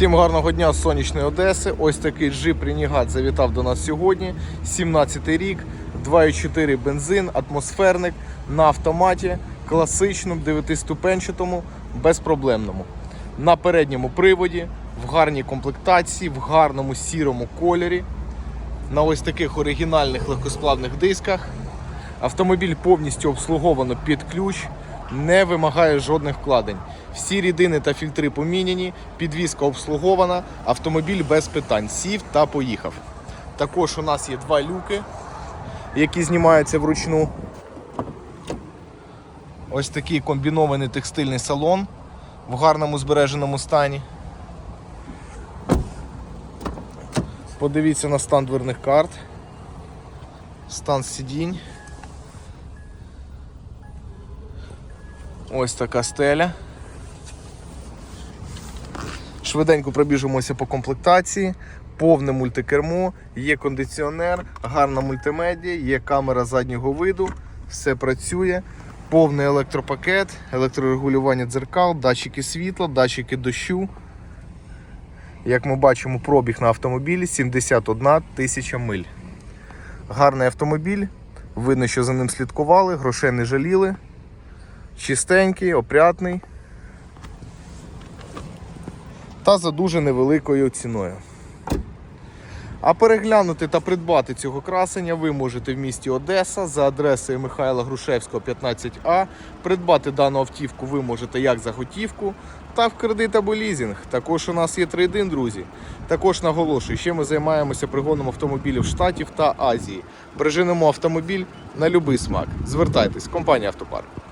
Всім гарного дня з сонячної Одеси. Ось такий джип Renegade завітав до нас сьогодні. 17 рік, 2,4 бензин, атмосферник на автоматі, класичному, 9-ступенчатому, безпроблемному. На передньому приводі, в гарній комплектації, в гарному сірому кольорі, на ось таких оригінальних легкосплавних дисках. Автомобіль повністю обслуговано під ключ, не вимагає жодних вкладень. Всі рідини та фільтри поміняні, підвізка обслугована, автомобіль без питань. Сів та поїхав. Також у нас є два люки, які знімаються вручну. Ось такий комбінований текстильний салон в гарному збереженому стані. Подивіться на стан дверних карт, стан сидінь. Ось така стеля. Швиденько пробіжимося по комплектації. Повне мультикермо, є кондиціонер, гарна мультимедія, є камера заднього виду, все працює. Повний електропакет, електрорегулювання дзеркал, датчики світла, датчики дощу. Як ми бачимо, пробіг на автомобілі 71 тисяча миль. Гарний автомобіль. Видно, що за ним слідкували, грошей не жаліли. Чистенький, опрятний. Та за дуже невеликою ціною. А переглянути та придбати цього красення ви можете в місті Одеса за адресою Михайла Грушевського, 15А. Придбати дану автівку ви можете як за готівку, так в кредит або лізинг. Також у нас є трейдин, друзі. Також наголошую, ще ми займаємося пригоном автомобілів Штатів та Азії. Приженемо автомобіль на будь-який смак. Звертайтесь, компанія Автопарк.